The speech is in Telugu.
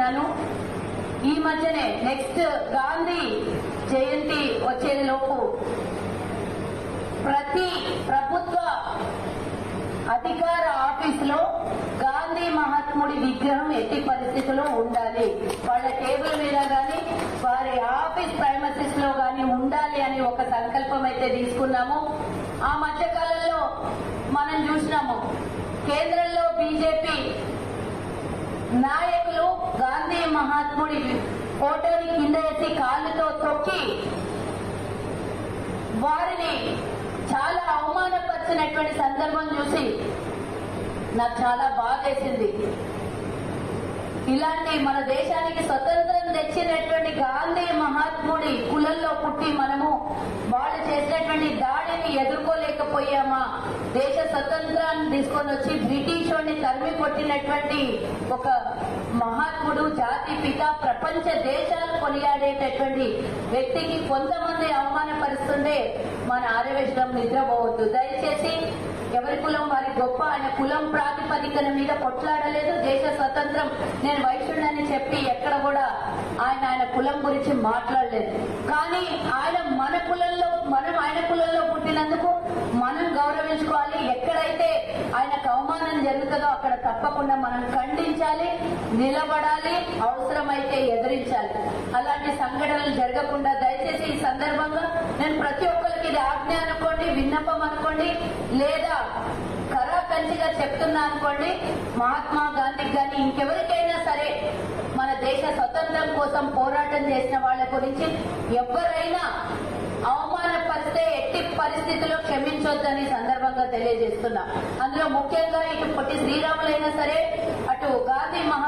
తెలియజేస్తున్నాను ఈ మధ్యనే నెక్స్ట్ గాంధీ జయంతి వచ్చేది లోపు. ప్రతి ప్రభుత్వ అధికార ఆఫీసులో గాంధీ మహాత్ముడి విగ్రహం ఎట్టి పరిస్థితుల్లో ఉండాలి. వాళ్ళ టేబుల్ మీద గాని వారి ఆఫీస్ ప్రైమసీస్లో గాని ఉండాలి అని ఒక సంకల్పం అయితే తీసుకున్నాము. ఆ మధ్య కాలంలో మనం చూసినాము. కేంద్రంలో బీజేపీ నాయకులు మహాత్ముడి ఫోటోని కింద వేసి కాళ్ళతో తొక్కి వారిని చాలా అవమానపరిచినటువంటి సందర్భం చూసి నాకు చాలా బాధేసింది. ఇలాంటి మన దేశానికి స్వతంత్రం తెచ్చినటువంటి గాంధీ మహాత్ముడి కులంలో పుట్టి మనము వాళ్ళు చేసినటువంటి దాడిని ఎదుర్కోలేకపోయామా? దేశ స్వతంత్ర తీసుకొని వచ్చి బ్రిటిష్ వాడిని తరిమి కొట్టినటువంటి ఒక మహాత్ముడు జాతి పిత ప్రపంచ దేశాలు కొనియాడేటటువంటి వ్యక్తికి కొంతమంది అవమానపరుస్తుంటే మన ఆరవేశం నిద్రపోవద్దు. దయచేసి ఎవరి కులం వారి గొప్ప ఆయన కులం ప్రాతిపదికన మీద కొట్లాడలేదు. దేశ స్వతంత్రం. నేను అని చెప్పి ఎక్కడ కూడా ఆయన ఆయన కులం గురించి మాట్లాడలేదు. కానీ ఆయన మన కులంలో మనం ఆయన కులంలో పుట్టినందుకు మనం గౌరవించుకోవాలి. ఎక్కడైతే ఆయనకు అవమానం జరుగుతుందో అక్కడ తప్పకుండా మనం ఖండించాలి నిలబడాలి అవసరమైతే ఎదిరించాలి. అలాంటి సంఘటనలు జరగకుండా దయచేసి ఈ సందర్భంగా నేను ప్రతి ఒక్కరికి ఇది ఆజ్ఞ అనుకోండి విన్నపం అనుకోండి లేదా కరాకంచిగా చెప్తున్నా అనుకోండి మహాత్మా గాంధీకి కానీ ఇంకెవరికైనా సరే స్వతంత్రం కోసం పోరాటం చేసిన వాళ్ళ గురించి ఎవరైనా అవమానపరిస్తే ఎట్టి పరిస్థితుల్లో క్షమించొద్దని సందర్భంగా తెలియజేస్తున్నా. అందులో ముఖ్యంగా ఇటు పొట్టి శ్రీరాములైనా సరే